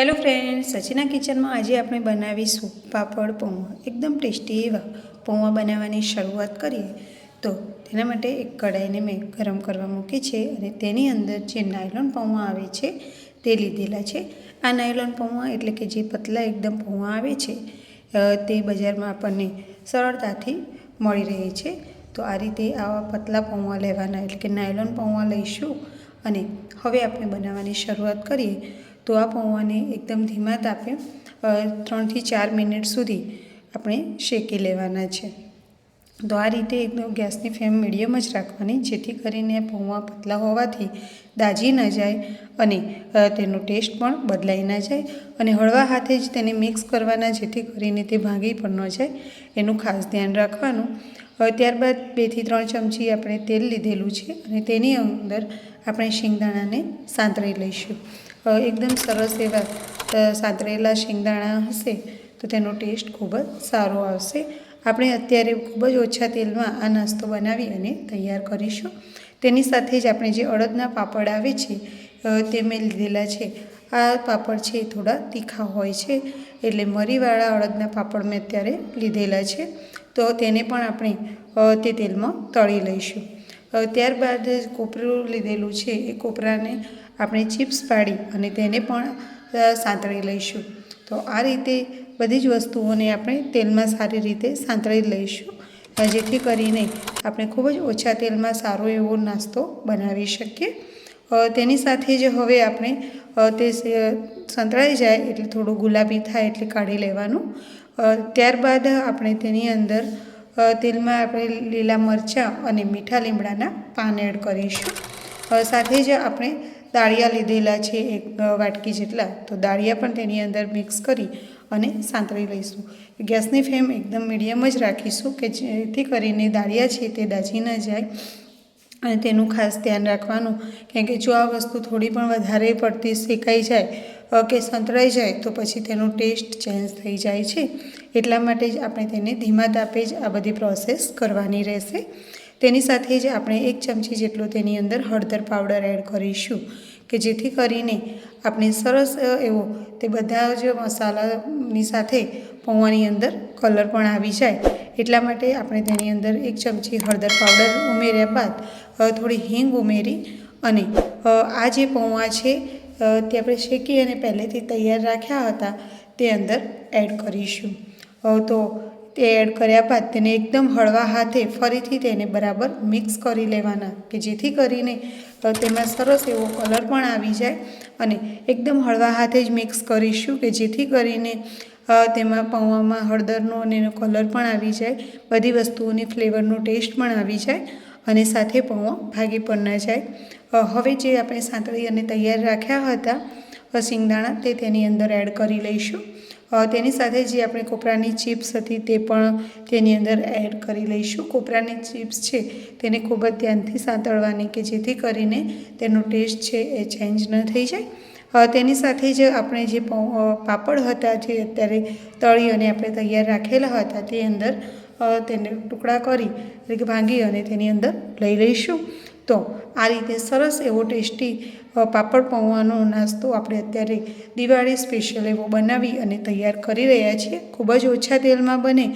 Hello friend સચિના કિચનમાં આજે આપણે બનાવીશું પાપડ, પૌવા. એકદમ ટેસ્ટી એવા પૌવા બનાવવાની શરૂઆત કરીએ. તો તેના માટે એક કઢાઈને મેં ગરમ કરવા મૂકી છે અને તેની અંદર જે નાયલોન પૌવા આવે છે તે લીધેલા છે. આ નાયલોન પૌવા એટલે કે જે પતલા એકદમ પૌવા આવે છે તે બજારમાં આપણને સરળતાથી મળી રહે છે. તો આ રીતે આવા પતલા પૌવા લેવાના એટલે કે નાયલોન પૌવા લઈશું અને હવે આપણે બનાવવાની શરૂઆત કરીએ. તો આ પૌવાને એકદમ ધીમા તાપે ત્રણથી ચાર મિનિટ સુધી આપણે શેકી લેવાના છે. તો આ રીતે એકદમ ગેસની ફ્લેમ મીડિયમ જ રાખવાની, જેથી કરીને પૌવા પતલા હોવાથી દાજી ન જાય અને તેનો ટેસ્ટ પણ બદલાઈ ન જાય અને હળવા હાથે જ તેને મિક્સ કરવાના, જેથી કરીને તે ભાંગી પણ ન જાય. એનું ખાસ ધ્યાન રાખવાનું. ત્યારબાદ બેથી ત્રણ ચમચી આપણે તેલ લીધેલું છે અને તેની અંદર આપણે શિંગદાણાને સાંતળી લઈશું. એકદમ સરસ એવા સાતરેલા શેંગદાણા હશે, તો તેનો ટેસ્ટ ખૂબ જ સારો આવશે. આપણે અત્યારે ખૂબ જ ઓછા તેલમાં આ નાસ્તો બનાવી અને તૈયાર કરીશું. તેની સાથે જ આપણે જે અડદના પાપડ આવે છે તે મેં લીધેલા છે. આ પાપડ છે એ થોડા તીખા હોય છે, એટલે મરીવાળા અડદના પાપડ મેં અત્યારે લીધેલા છે. તો તેને પણ આપણે તે તેલમાં તળી લઈશું. અ, ત્યારબાદ કોપરું લીધેલું છે એ કોપરાને આપણે ચિપ્સ પાડી અને તેને પણ સાંતળી લઈશું. તો આ રીતે બધી જ વસ્તુઓને આપણે તેલમાં સારી રીતે સાંતળી લઈશું. જેથી કરીને આપણે ખૂબ જ ઓછા તેલમાં સારો એવો નાસ્તો બનાવી શકીએ. તેની સાથે જ હવે આપણે તે સંતળાઈ જાય એટલે થોડું ગુલાબી થાય એટલે કાઢી લેવાનું. ત્યારબાદ આપણે તેની અંદર અ, તેલમાં આપણે લીલા મરચાં અને મીઠા લીમડાના પાન એડ કરીશું. હવે સાથે જ આપણે દાળિયા લીધેલા છે એક વાટકી જેટલા તો દાળિયા પણ તેની અંદર મિક્સ કરી અને સાંતળી લઈશું. ગેસની ફ્લેમ એકદમ મીડિયમ જ રાખીશું કે જેથી કરીને દાળિયા છે તે દાજી ન જાય. અને તેનું ખાસ ધ્યાન રાખવાનું કેમ કે જો આ વસ્તુ થોડી પણ વધારે પડતી શેકાઈ જાય કે સંતળાઈ જાય તો પછી તેનો ટેસ્ટ ચેન્જ થઈ જાય છે. એટલા માટે જ આપણે તેને ધીમા તાપે જ આ બધી પ્રોસેસ કરવાની રહેશે. તેની સાથે જ આપણે એક ચમચી જેટલો તેની અંદર હળદર પાવડર એડ કરીશું, કે જેથી કરીને આપણે સરસ એવો તે બધા જ મસાલાની સાથે પૌવાની અંદર કલર પણ આવી જાય. એટલા માટે આપણે તેની અંદર એક ચમચી હળદર પાવડર ઉમેર્યા બાદ થોડી હિંગ ઉમેરી અને આ જે પૌવા છે તે આપણે શેકી અને પહેલેથી તૈયાર રાખ્યા હતા, તે અંદર એડ કરીશું. તો તે એડ કર્યા બાદ તેને એકદમ હળવા હાથે ફરીથી તેને બરાબર મિક્સ કરી લેવાના, કે જેથી કરીને તેમાં સરસ એવો કલર પણ આવી જાય અને એકદમ હળવા હાથે જ મિક્સ કરીશું, કે જેથી કરીને તેમાં પૌવામાં હળદરનો અને એનો કલર પણ આવી જાય, બધી વસ્તુઓની ફ્લેવરનો ટેસ્ટ પણ આવી જાય અને સાથે પૌવા ભાગી પણ ન જાય. હવે જે આપણે સાંતળી અને તૈયાર રાખ્યા હતા સિંગદાણા તે તેની અંદર એડ કરી લઈશું. તેની સાથે જે આપણે કોપરાની ચિપ્સ હતી, તે પણ તેની અંદર એડ કરી લઈશું. કોપરાની ચિપ્સ છે, તેને ખૂબ જ ધ્યાનથી સાંતળવાની કે જેથી કરીને તેનો ટેસ્ટ છે, એ ચેન્જ ન થઈ જાય. તેની સાથે જ આપણે જે પાપડ હતા, જે અત્યારે તળી અને આપણે તૈયાર રાખેલા હતા, તે અંદર તેને ટુકડા કરી એટલે કે ભાંગી અને તેની અંદર લઈ લઈશું. તો આ રીતે સરસ એવો ટેસ્ટી પાપડ પૌવાનો નાસ્તો આપણે અત્યારે દિવાળી સ્પેશિયલ એવો બનાવી અને તૈયાર કરી રહ્યા છીએ. ખૂબ જ ઓછા તેલમાં બને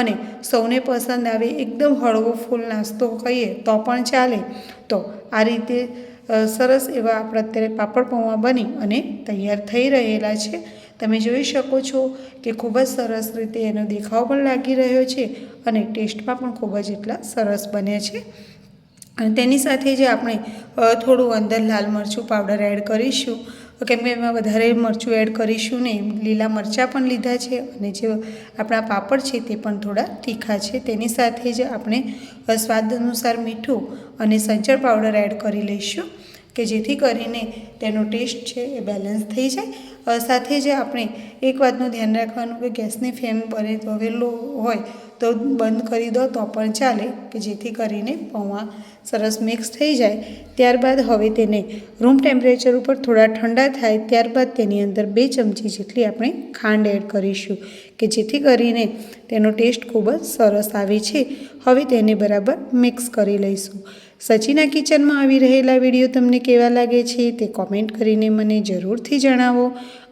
અને સૌને પસંદ આવે એકદમ હળવો ફૂલ નાસ્તો કહીએ તો પણ ચાલે. તો આ રીતે સરસ એવા આપણે અત્યારે પાપડ પૌવા બની અને તૈયાર થઈ રહેલા છે. તમે જોઈ શકો છો કે ખૂબ જ સરસ રીતે એનો દેખાવ પણ લાગી રહ્યો છે અને ટેસ્ટમાં પણ ખૂબ જ એટલા સરસ બને છે. અને તેની સાથે જ આપણે થોડું અંદર લાલ મરચું પાવડર એડ કરીશું. કેમ કે એમાં વધારે મરચું એડ કરીશું નહીં લીલા મરચાં પણ લીધા છે અને જે આપણા પાપડ છે તે પણ થોડા તીખા છે. તેની સાથે જ આપણે સ્વાદ અનુસાર મીઠું અને સંચર પાવડર એડ કરી લઈશું કે જેથી કરીને તેનો ટેસ્ટ છે એ બેલેન્સ થઈ જાય સાથે જ આપણે એક વાતનું ધ્યાન રાખવાનું કે ગેસની ફ્લેમ બને તો હવે લો હોય તો બંધ કરી દો તો પણ ચાલે કે જેથી કરીને પૌવા સરસ મિક્સ થઈ જાય. ત્યારબાદ હવે તેને રૂમ ટેમ્પરેચર ઉપર થોડા ઠંડા થાય ત્યારબાદ તેની અંદર બે ચમચી જેટલી આપણે ખાંડ એડ કરીશું કે જેથી કરીને તેનો ટેસ્ટ ખૂબ જ સરસ આવે છે. હવે તેને બરાબર મિક્સ કરી લઈશું. સચિના કિચનમાં આવી રહેલા વીડિયો તમને કેવા લાગે છે તે કોમેન્ટ કરીને મને જરૂરથી જણાવો.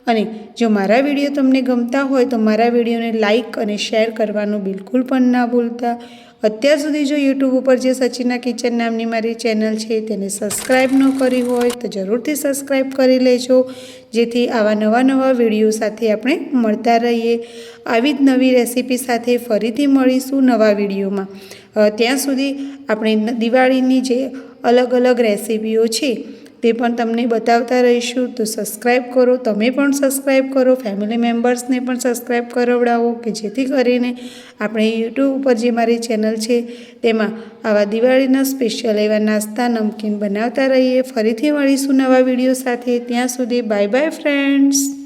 અને જો મારા વીડિયો તમને ગમતા હોય તો મારા વિડીયોને લાઇક અને શેર કરવાનું બિલકુલ પણ ના ભૂલતા. અત્યાર સુધી જો યુટ્યુબ ઉપર જે સચિના કિચન નામની મારી ચેનલ છે તેને સબસ્ક્રાઈબ ન કરી હોય તો જરૂરથી સબસ્ક્રાઈબ કરી લેજો. જેથી આવા નવા નવા વીડિયો સાથે આપણે મળતા રહીએ. આવી જ નવી રેસીપી સાથે ફરીથી મળીશું નવા વિડીયોમાં. ત્યાં સુધી આપણે દિવાળીની જે અલગ અલગ રેસીપીઓ છે, તે પણ તમને બતાવતા રહીશું. તો સબસ્ક્રાઈબ કરો, તમે પણ સબસ્ક્રાઈબ કરો, ફેમિલી મેમ્બર્સને પણ સબસ્ક્રાઈબ કરાવડાવો, કે જેથી કરીને આપણે યુટ્યુબ ઉપર જે મારી ચેનલ છે, તેમાં આવા દિવાળીના સ્પેશિયલ એવા નાસ્તા, નમકીન બનાવતા રહીએ. ફરીથી મળીશું નવા વીડિયો સાથે. ત્યાં સુધી બાય બાય, ફ્રેન્ડ્સ.